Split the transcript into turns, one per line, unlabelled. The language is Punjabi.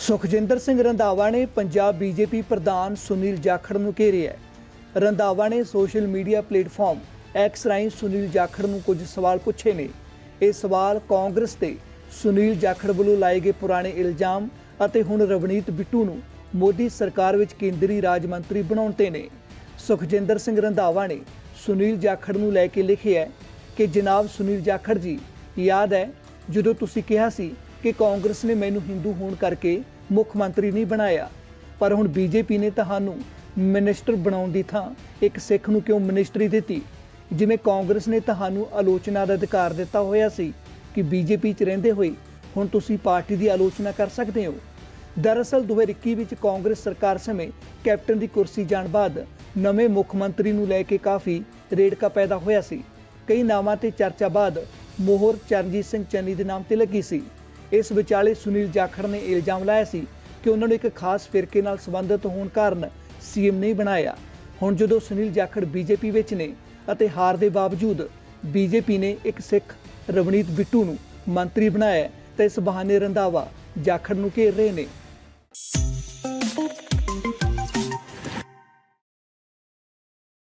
ਸੁਖਜਿੰਦਰ ਸਿੰਘ ਰੰਧਾਵਾ ਨੇ ਪੰਜਾਬ ਬੀਜੇਪੀ ਪ੍ਰਧਾਨ ਸੁਨੀਲ ਜਾਖੜ ਨੂੰ ਘੇਰਿਆ ਹੈ। ਰੰਧਾਵਾ ਨੇ ਸੋਸ਼ਲ ਮੀਡੀਆ ਪਲੇਟਫਾਰਮ ਐਕਸ ਰਾਹੀਂ ਸੁਨੀਲ ਜਾਖੜ ਨੂੰ ਕੁਝ ਸਵਾਲ ਪੁੱਛੇ ਨੇ ਇਹ ਸਵਾਲ ਕਾਂਗਰਸ ਤੇ ਸੁਨੀਲ ਜਾਖੜ ਵੱਲੋਂ ਲਾਏ ਗਏ ਪੁਰਾਣੇ ਇਲਜ਼ਾਮ ਅਤੇ ਹੁਣ ਰਵਨੀਤ ਬਿੱਟੂ ਨੂੰ ਮੋਦੀ ਸਰਕਾਰ ਵਿੱਚ ਕੇਂਦਰੀ ਰਾਜ ਮੰਤਰੀ ਬਣਾਉਣ ਤੇ ਨੇ ਸੁਖਜਿੰਦਰ ਸਿੰਘ ਰੰਧਾਵਾ ਨੇ ਸੁਨੀਲ ਜਾਖੜ ਨੂੰ ਲੈ ਕੇ ਲਿਖਿਆ ਕਿ ਜਨਾਬ ਸੁਨੀਲ ਜਾਖੜ ਜੀ, ਯਾਦ ਹੈ ਜਦੋਂ ਤੁਸੀਂ ਕਿਹਾ ਸੀ ਕਿ ਕਾਂਗਰਸ ਨੇ ਮੈਨੂੰ ਹਿੰਦੂ ਹੋਣ ਕਰਕੇ ਮੁੱਖ ਮੰਤਰੀ ਨਹੀਂ ਬਣਾਇਆ। ਪਰ ਹੁਣ ਬੀਜੇਪੀ ਨੇ ਤੁਹਾਨੂੰ ਮਿਨਿਸਟਰ ਬਣਾਉਣ ਦੀ ਥਾਂ ਇੱਕ ਸਿੱਖ ਨੂੰ ਕਿਉਂ ਮਿਨਿਸਟਰੀ ਦਿੱਤੀ? ਜਿਵੇਂ ਕਾਂਗਰਸ ਨੇ ਤੁਹਾਨੂੰ ਆਲੋਚਨਾ ਦਾ ਅਧਿਕਾਰ ਦਿੱਤਾ ਹੋਇਆ ਸੀ ਕਿ ਬੀਜੇਪੀ 'ਚ ਰਹਿੰਦੇ ਹੋਏ ਹੁਣ ਤੁਸੀਂ ਪਾਰਟੀ ਦੀ ਆਲੋਚਨਾ ਕਰ ਸਕਦੇ ਹੋ। ਦਰਅਸਲ 2021 ਵਿੱਚ ਕਾਂਗਰਸ ਸਰਕਾਰ ਸਮੇਂ ਕੈਪਟਨ ਦੀ ਕੁਰਸੀ ਜਾਣ ਬਾਅਦ ਨਵੇਂ ਮੁੱਖ ਮੰਤਰੀ ਨੂੰ ਲੈ ਕੇ ਕਾਫੀ ਰੇੜਕਾ ਪੈਦਾ ਹੋਇਆ ਸੀ। ਕਈ ਨਾਵਾਂ ਤੇ ਚਰਚਾ ਬਾਅਦ ਮੋਹਰ ਚਰਨਜੀਤ ਸਿੰਘ ਚੰਨੀ ਦੇ ਨਾਮ ਤੇ ਲੱਗੀ ਸੀ। ਇਸ ਵਿਚਾਲੇ ਸੁਨੀਲ ਜਾਖੜ ਨੇ ਇਲਜ਼ਾਮ ਲਾਇਆ ਸੀ ਕਿ ਉਹਨਾਂ ਨੂੰ ਇੱਕ ਖਾਸ ਫਿਰਕੇ ਨਾਲ ਸੰਬੰਧਿਤ ਹੋਣ ਕਾਰਨ ਸੀਐਮ ਨਹੀਂ ਬਣਾਇਆ। ਹੁਣ ਜਦੋਂ ਸੁਨੀਲ ਜਾਖੜ ਬੀਜੇਪੀ ਵਿੱਚ ਨੇ ਅਤੇ ਹਾਰ ਦੇ ਬਾਵਜੂਦ ਬੀਜੇਪੀ ਨੇ ਇੱਕ ਸਿੱਖ ਰਵਨੀਤ ਬਿੱਟੂ ਨੂੰ ਮੰਤਰੀ ਬਣਾਇਆ ਤਾਂ ਇਸ ਬਹਾਨੇ ਰੰਧਾਵਾ ਜਾਖੜ ਨੂੰ ਘੇਰ ਰਹੇ ਨੇ।